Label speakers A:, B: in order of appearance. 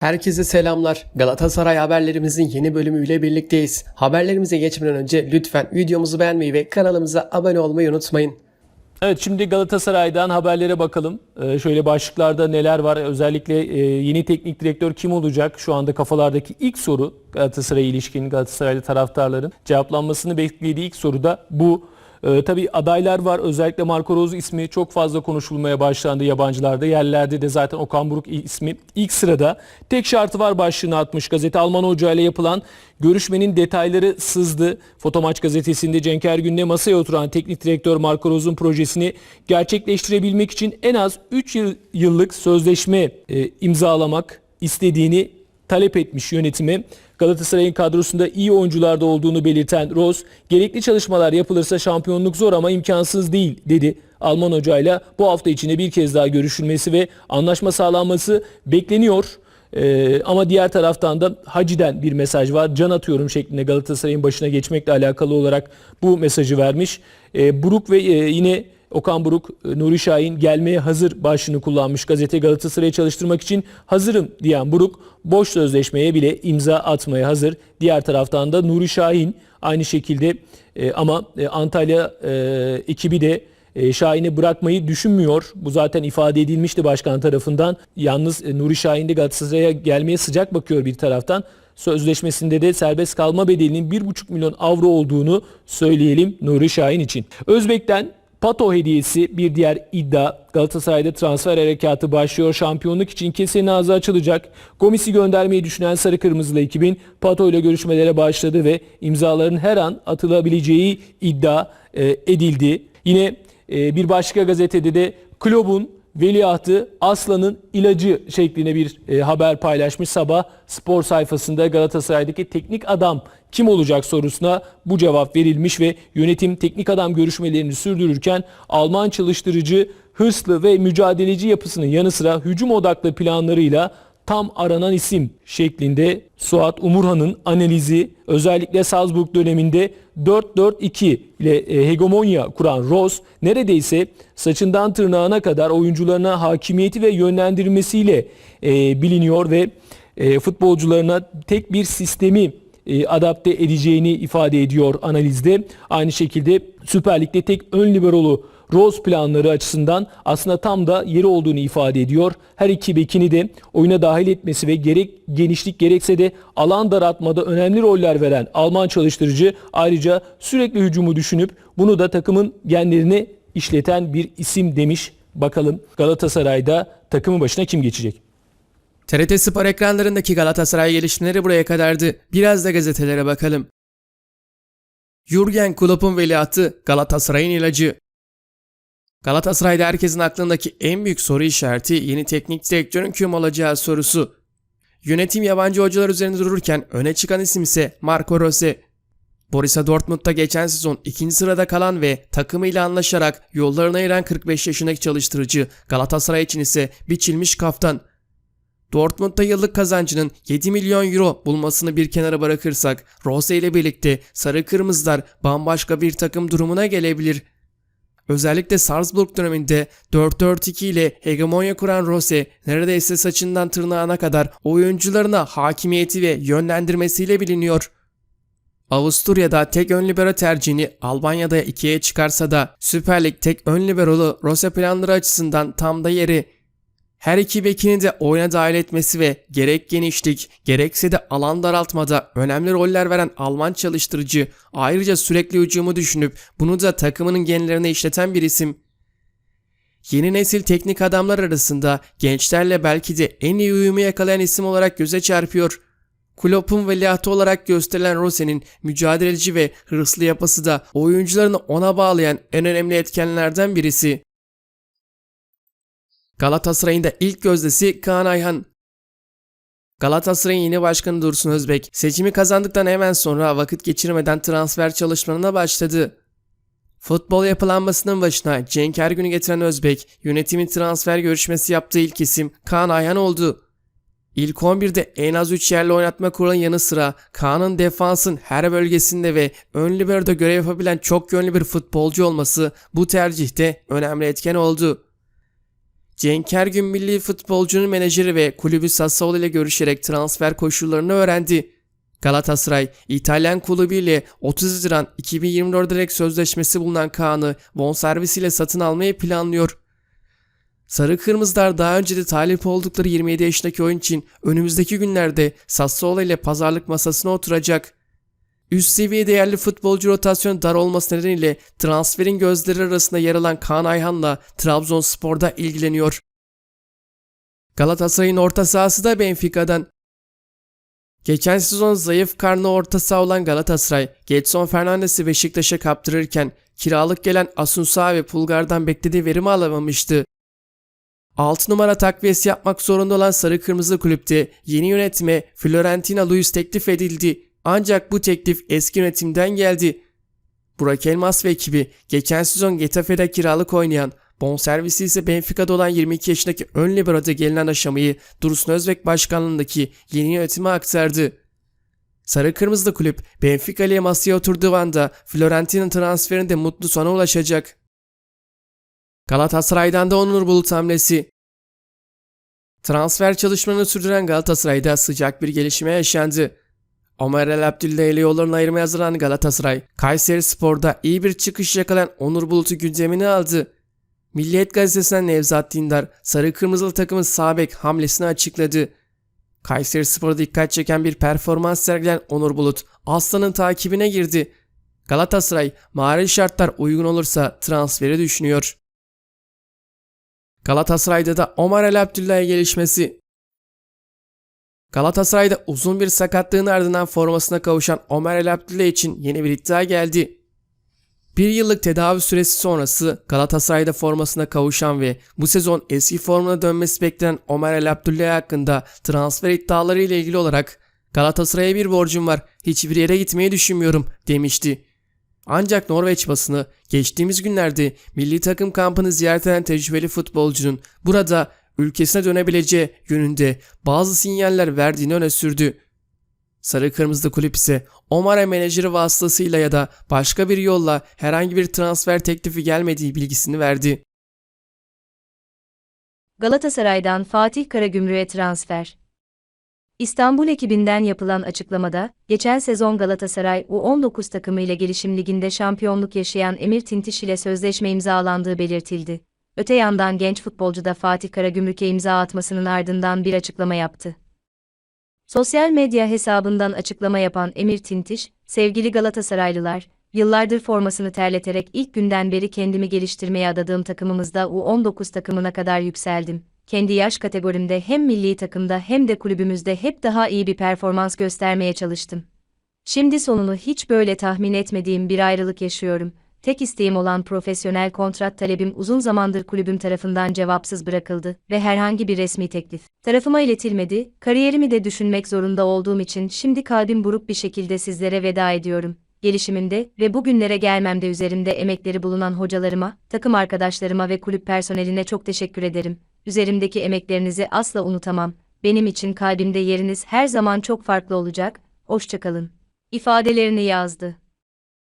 A: Herkese selamlar. Galatasaray haberlerimizin yeni bölümüyle birlikteyiz. Haberlerimize geçmeden önce lütfen videomuzu beğenmeyi ve kanalımıza abone olmayı unutmayın.
B: Evet şimdi Galatasaray'dan haberlere bakalım. Ee, şöyle başlıklarda neler var? Özellikle e, yeni teknik direktör kim olacak? Şu anda kafalardaki ilk soru Galatasaray'a ilişkin Galatasaraylı taraftarların cevaplanmasını beklediği ilk soru da bu. Ee, tabii adaylar var. Özellikle Marco Rose ismi çok fazla konuşulmaya başlandı yabancılarda. Yerlerde de zaten Okan Buruk ismi ilk sırada. Tek şartı var başlığını atmış gazete. Alman Hoca ile yapılan görüşmenin detayları sızdı. Fotomaç gazetesinde Cenk Ergün'le masaya oturan teknik direktör Marco Rose'un projesini gerçekleştirebilmek için en az 3 yıl, yıllık sözleşme e, imzalamak istediğini talep etmiş yönetime. Galatasaray'ın kadrosunda iyi oyuncularda olduğunu belirten Rose, gerekli çalışmalar yapılırsa şampiyonluk zor ama imkansız değil dedi. Alman hocayla bu hafta içinde bir kez daha görüşülmesi ve anlaşma sağlanması bekleniyor. Ee, ama diğer taraftan da Hacı'den bir mesaj var. Can atıyorum şeklinde Galatasaray'ın başına geçmekle alakalı olarak bu mesajı vermiş. Ee, Buruk ve e, yine Okan Buruk, e, Nuri Şahin gelmeye hazır başlığını kullanmış. Gazete Galatasaray'ı çalıştırmak için hazırım diyen Buruk boş sözleşmeye bile imza atmaya hazır. Diğer taraftan da Nuri Şahin aynı şekilde e, ama e, Antalya e, ekibi de e, Şahin'i bırakmayı düşünmüyor. Bu zaten ifade edilmişti başkan tarafından. Yalnız e, Nuri Şahin de Galatasaray'a gelmeye sıcak bakıyor bir taraftan. Sözleşmesinde de serbest kalma bedelinin 1,5 milyon avro olduğunu söyleyelim Nuri Şahin için. Özbek'ten Pato hediyesi bir diğer iddia. Galatasaray'da transfer harekatı başlıyor. Şampiyonluk için kesenin ağzı açılacak. Gomis'i göndermeyi düşünen Sarı Kırmızılı ekibin Pato ile görüşmelere başladı ve imzaların her an atılabileceği iddia e, edildi. Yine e, bir başka gazetede de kulübün veliahtı Aslan'ın ilacı şeklinde bir e, haber paylaşmış. Sabah spor sayfasında Galatasaray'daki teknik adam kim olacak sorusuna bu cevap verilmiş ve yönetim teknik adam görüşmelerini sürdürürken Alman çalıştırıcı hırslı ve mücadeleci yapısının yanı sıra hücum odaklı planlarıyla tam aranan isim şeklinde Suat Umurhan'ın analizi özellikle Salzburg döneminde 4-4-2 ile e, hegemonya kuran Rose neredeyse saçından tırnağına kadar oyuncularına hakimiyeti ve yönlendirmesiyle e, biliniyor ve e, futbolcularına tek bir sistemi e, adapte edeceğini ifade ediyor analizde. Aynı şekilde Süper Lig'de tek ön liberolu Rose planları açısından aslında tam da yeri olduğunu ifade ediyor. Her iki bekini de oyuna dahil etmesi ve gerek genişlik gerekse de alan daraltmada önemli roller veren Alman çalıştırıcı ayrıca sürekli hücumu düşünüp bunu da takımın genlerine işleten bir isim demiş. Bakalım Galatasaray'da takımın başına kim geçecek?
A: TRT Spor ekranlarındaki Galatasaray gelişmeleri buraya kadardı. Biraz da gazetelere bakalım. Jurgen Klopp'un veliahtı Galatasaray'ın ilacı. Galatasaray'da herkesin aklındaki en büyük soru işareti yeni teknik direktörün kim olacağı sorusu. Yönetim yabancı hocalar üzerinde dururken öne çıkan isim ise Marco Rose. Borussia Dortmund'da geçen sezon ikinci sırada kalan ve takımıyla anlaşarak yollarını ayıran 45 yaşındaki çalıştırıcı Galatasaray için ise biçilmiş kaftan. Dortmund'da yıllık kazancının 7 milyon euro bulmasını bir kenara bırakırsak Rose ile birlikte sarı kırmızılar bambaşka bir takım durumuna gelebilir. Özellikle Salzburg döneminde 4-4-2 ile hegemonya kuran Rose neredeyse saçından tırnağına kadar oyuncularına hakimiyeti ve yönlendirmesiyle biliniyor. Avusturya'da tek ön libero tercihini Almanya'da ikiye çıkarsa da Süper Lig tek ön liberolu Rose planları açısından tam da yeri. Her iki bekini de oyuna dahil etmesi ve gerek genişlik gerekse de alan daraltmada önemli roller veren Alman çalıştırıcı ayrıca sürekli hücumu düşünüp bunu da takımının genlerine işleten bir isim. Yeni nesil teknik adamlar arasında gençlerle belki de en iyi uyumu yakalayan isim olarak göze çarpıyor. Klopp'un veliahtı olarak gösterilen Rose'nin mücadeleci ve hırslı yapısı da oyuncularını ona bağlayan en önemli etkenlerden birisi. Galatasaray'ın da ilk gözdesi Kaan Ayhan. Galatasaray'ın yeni başkanı Dursun Özbek seçimi kazandıktan hemen sonra vakit geçirmeden transfer çalışmalarına başladı. Futbol yapılanmasının başına Cenk Ergün'ü getiren Özbek, yönetimin transfer görüşmesi yaptığı ilk isim Kaan Ayhan oldu. İlk 11'de en az 3 yerle oynatma kuralın yanı sıra Kaan'ın defansın her bölgesinde ve ön libero'da görev yapabilen çok yönlü bir futbolcu olması bu tercihte önemli etken oldu. Cenk Ergün milli futbolcunun menajeri ve kulübü Sassuolo ile görüşerek transfer koşullarını öğrendi. Galatasaray, İtalyan kulübüyle 30 Haziran 2024'de direkt sözleşmesi bulunan Kaan'ı bonservisiyle satın almayı planlıyor. Sarı Kırmızılar daha önce de talip oldukları 27 yaşındaki oyun için önümüzdeki günlerde Sassuolo ile pazarlık masasına oturacak. Üst seviye değerli futbolcu rotasyonu dar olması nedeniyle transferin gözleri arasında yer alan Kaan Ayhan'la Trabzonspor'da ilgileniyor. Galatasaray'ın orta sahası da Benfica'dan. Geçen sezon zayıf karnı orta saha olan Galatasaray, Getson Fernandes'i Beşiktaş'a kaptırırken kiralık gelen Asunsa ve Pulgar'dan beklediği verimi alamamıştı. 6 numara takviyesi yapmak zorunda olan Sarı Kırmızı Kulüpte yeni yönetime Florentina Luis teklif edildi. Ancak bu teklif eski yönetimden geldi. Burak Elmas ve ekibi geçen sezon Getafe'de kiralık oynayan, bonservisi ise Benfica'da olan 22 yaşındaki ön libero'da gelinen aşamayı Dursun Özbek başkanlığındaki yeni yönetime aktardı. Sarı Kırmızılı kulüp Benfica ile masaya oturduğu anda Florentina'nın transferinde mutlu sona ulaşacak. Galatasaray'dan da Onur Bulut hamlesi. Transfer çalışmalarını sürdüren Galatasaray'da sıcak bir gelişme yaşandı. Ömer El Abdüllah ile yollarını ayırmaya hazırlanan Galatasaray, Kayseri Spor'da iyi bir çıkış yakalayan Onur Bulut'u gündemine aldı. Milliyet gazetesinden Nevzat Dindar, Sarı Kırmızılı takımın sağ bek hamlesini açıkladı. Kayseri Spor'da dikkat çeken bir performans sergileyen Onur Bulut, Aslan'ın takibine girdi. Galatasaray, mali şartlar uygun olursa transferi düşünüyor. Galatasaray'da da Omar El Abdullah'a gelişmesi. Galatasaray'da uzun bir sakatlığın ardından formasına kavuşan Ömer El Abdülay için yeni bir iddia geldi. Bir yıllık tedavi süresi sonrası Galatasaray'da formasına kavuşan ve bu sezon eski formuna dönmesi beklenen Ömer El Abdülay hakkında transfer iddiaları ile ilgili olarak Galatasaray'a bir borcum var, hiçbir yere gitmeyi düşünmüyorum demişti. Ancak Norveç basını geçtiğimiz günlerde milli takım kampını ziyaret eden tecrübeli futbolcunun burada ülkesine dönebileceği yönünde bazı sinyaller verdiğini öne sürdü. Sarı Kırmızılı kulüp ise Omar'a menajeri vasıtasıyla ya da başka bir yolla herhangi bir transfer teklifi gelmediği bilgisini verdi.
C: Galatasaray'dan Fatih Karagümrük'e transfer. İstanbul ekibinden yapılan açıklamada, geçen sezon Galatasaray U19 takımı ile gelişim liginde şampiyonluk yaşayan Emir Tintiş ile sözleşme imzalandığı belirtildi. Öte yandan genç futbolcu da Fatih Karagümrük'e imza atmasının ardından bir açıklama yaptı. Sosyal medya hesabından açıklama yapan Emir Tintiş, sevgili Galatasaraylılar, yıllardır formasını terleterek ilk günden beri kendimi geliştirmeye adadığım takımımızda U19 takımına kadar yükseldim. Kendi yaş kategorimde hem milli takımda hem de kulübümüzde hep daha iyi bir performans göstermeye çalıştım. Şimdi sonunu hiç böyle tahmin etmediğim bir ayrılık yaşıyorum. Tek isteğim olan profesyonel kontrat talebim uzun zamandır kulübüm tarafından cevapsız bırakıldı ve herhangi bir resmi teklif tarafıma iletilmedi. Kariyerimi de düşünmek zorunda olduğum için şimdi kalbim buruk bir şekilde sizlere veda ediyorum. Gelişimimde ve bugünlere gelmemde üzerimde emekleri bulunan hocalarıma, takım arkadaşlarıma ve kulüp personeline çok teşekkür ederim. Üzerimdeki emeklerinizi asla unutamam. Benim için kalbimde yeriniz her zaman çok farklı olacak. Hoşçakalın. ifadelerini yazdı.